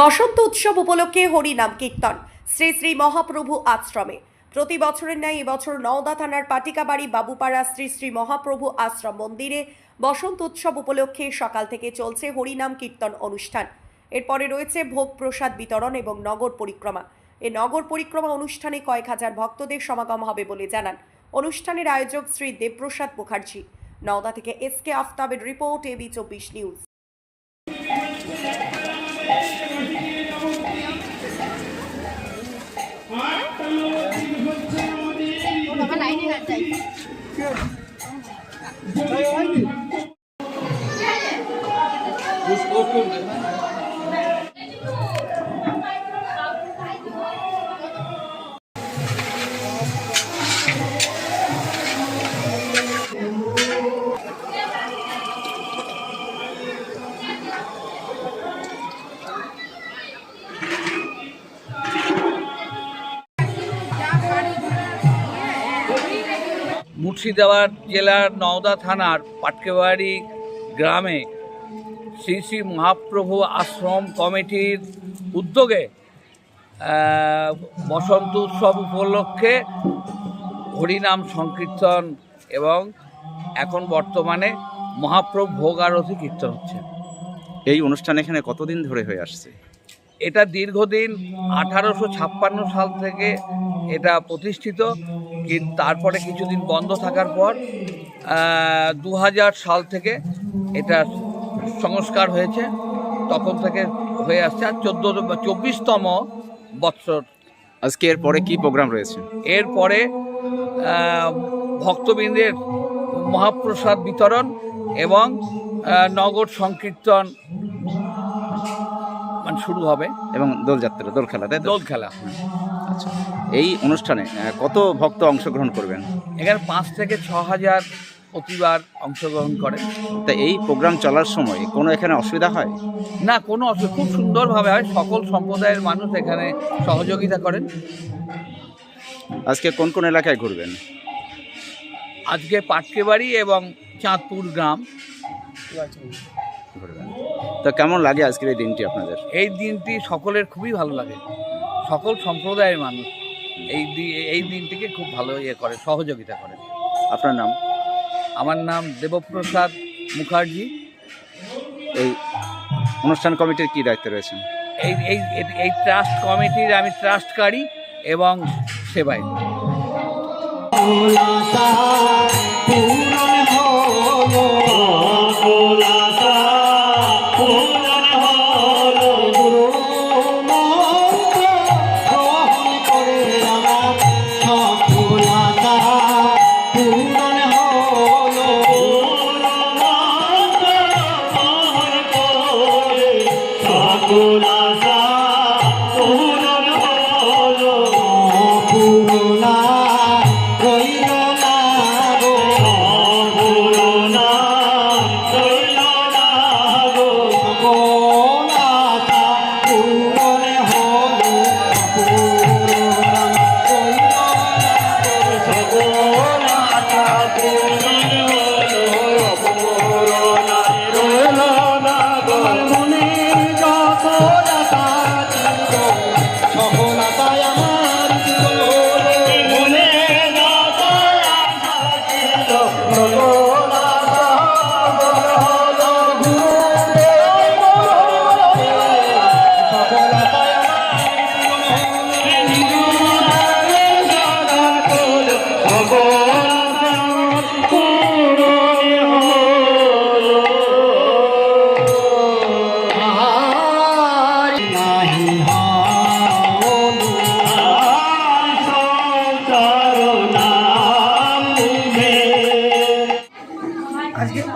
বসন্ত উৎসব উপলক্ষে হরিনাম কীর্তন। শ্রী শ্রী মহাপ্রভু আশ্রমে। প্রতি বছরের ন্যায় এবছর নওদা থানার পাটিকাবাড়ি বাবুপাড়া শ্রী শ্রী মহাপ্রভু আশ্রম মন্দিরে বসন্ত উৎসব উপলক্ষে সকাল থেকে চলছে হরিনাম কীর্তন অনুষ্ঠান। এরপরে রয়েছে ভোগ প্রসাদ বিতরণ এবং নগর পরিক্রমা। এ নগর পরিক্রমা অনুষ্ঠানে কয়েক হাজার ভক্তদের সমাগম হবে বলে জানান। অনুষ্ঠানের আয়োজক শ্রী দেবপ্রসাদ মুখার্জি। নওদা থেকে এস কে আফতাবের রিপোর্ট এবি চব্বিশ নিউজ। 哎呀！মুর্শিদাবাদ জেলার নওদা থানার পাটকেবাড়ি গ্রামে শ্রী শ্রী মহাপ্রভু আশ্রম কমিটির উদ্যোগে বসন্ত উৎসব উপলক্ষে হরিনাম সংকীর্তন এবং এখন বর্তমানে মহাপ্রভু ভোগ আরতি কীর্তন হচ্ছে। এই অনুষ্ঠান এখানে কতদিন ধরে হয়ে আসছে? এটা দীর্ঘদিন আঠারোশো ছাপ্পান্ন সাল থেকে এটা প্রতিষ্ঠিত কিন্তু তারপরে কিছুদিন বন্ধ থাকার পর দু হাজার সাল থেকে এটা সংস্কার হয়েছে তখন থেকে হয়ে আসছে। আর চোদ্দ চব্বিশতম বৎসর। আজকে এরপরে কি প্রোগ্রাম রয়েছে? এরপরে ভক্তবৃন্দের মহাপ্রসাদ বিতরণ এবং নগর সংকীর্তন শুরু হবে এবং দোলযাত্রা দোল খেলা তাই দোল খেলা আচ্ছা। এই অনুষ্ঠানে কত ভক্ত অংশগ্রহণ করবেন? এখানে পাঁচ থেকে ছ হাজার প্রতিবার অংশগ্রহণ করে। তা এই প্রোগ্রাম চলার সময় কোনো এখানে অসুবিধা হয়? না কোনো অসুবিধা খুব সুন্দরভাবে হয়। সকল সম্প্রদায়ের মানুষ এখানে সহযোগিতা করেন। আজকে কোন কোন এলাকায় ঘুরবেন? আজকে পাটকেবাড়ি এবং চাঁদপুর গ্রাম। তো কেমন লাগে আজকের এই দিনটি আপনাদের? এই দিনটি সকলের খুবই ভালো লাগে। সকল সম্প্রদায়ের মানুষ এই এই দিনটিকে খুব ভালো ইয়ে করে সহযোগিতা করে। আপনার নাম? আমার নাম দেবপ্রসাদ মুখার্জি। এই অনুষ্ঠান কমিটির কি দায়িত্বে রয়েছেন? এই এই এই- ট্রাস্ট কমিটির আমি ট্রাস্টকারী এবং সেবাই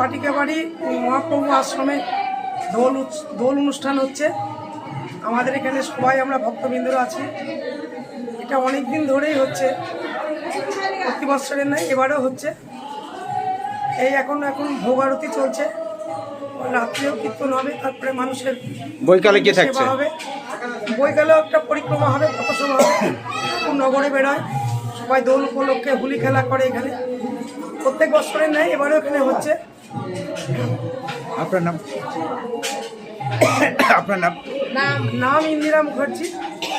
আজকে পাটিকাবাড়ি মহাপ্রভু আশ্রমে দোল উৎস- দোল অনুষ্ঠান হচ্ছে। আমাদের এখানে সবাই আমরা ভক্তবৃন্দরা আছি। এটা অনেক দিন ধরেই হচ্ছে। প্রতি বছরের নয় এবারেও হচ্ছে। এই এখন এখন ভোগ আরতি চলছে। রাত্রেও কীর্তন হবে তারপরে মানুষের বৈকালে কি সেবা থাকছে? হবে। বৈকালেও একটা পরিক্রমা হবে পথসভা হবে। নগরে বেরোয় সবাই দোল উপলক্ষে হোলি খেলা করে এখানে। প্রত্যেক বছরের নেয় এবারেও এখানে হচ্ছে। আপনার নাম? আপনার নাম? নাম ইন্দিরা মুখার্জি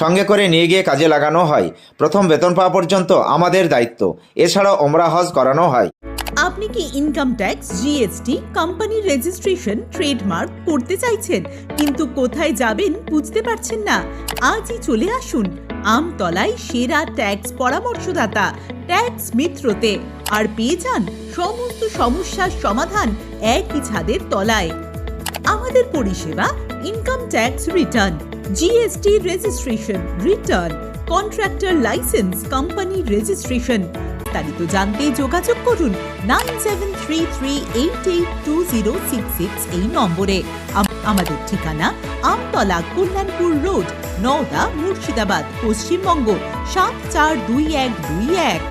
সঙ্গে করে নিয়ে গিয়ে কাজে লাগানো হয়। প্রথম বেতন পাওয়া পর্যন্ত আমাদের দায়িত্ব। এছাড়াও ওমরা হজ করানো হয়। আপনি কি ইনকাম ট্যাক্স জিএসটি কোম্পানির রেজিস্ট্রেশন ট্রেডমার্ক করতে চাইছেন, কিন্তু কোথায় যাবেন বুঝতে পারছেন না? আজই চলে আসুন আমতলায় সেরা ট্যাক্স পরামর্শদাতা ট্যাক্স মিত্রতে, আর পেয়ে যান সমস্ত সমস্যার সমাধান একই ছাদের তলায়। আমাদের পরিষেবা income tax return GST registration return contractor licence company registration বিস্তারিত জানতে যোগাযোগ করুন nine seven three three eight eight two zero six six এই নম্বরে। আম- আমাদের ঠিকানা আমতলা কল্যাণপুর রোড, নওদা মুর্শিদাবাদ, পশ্চিমবঙ্গ, সাত চার দুই এক দুই এক।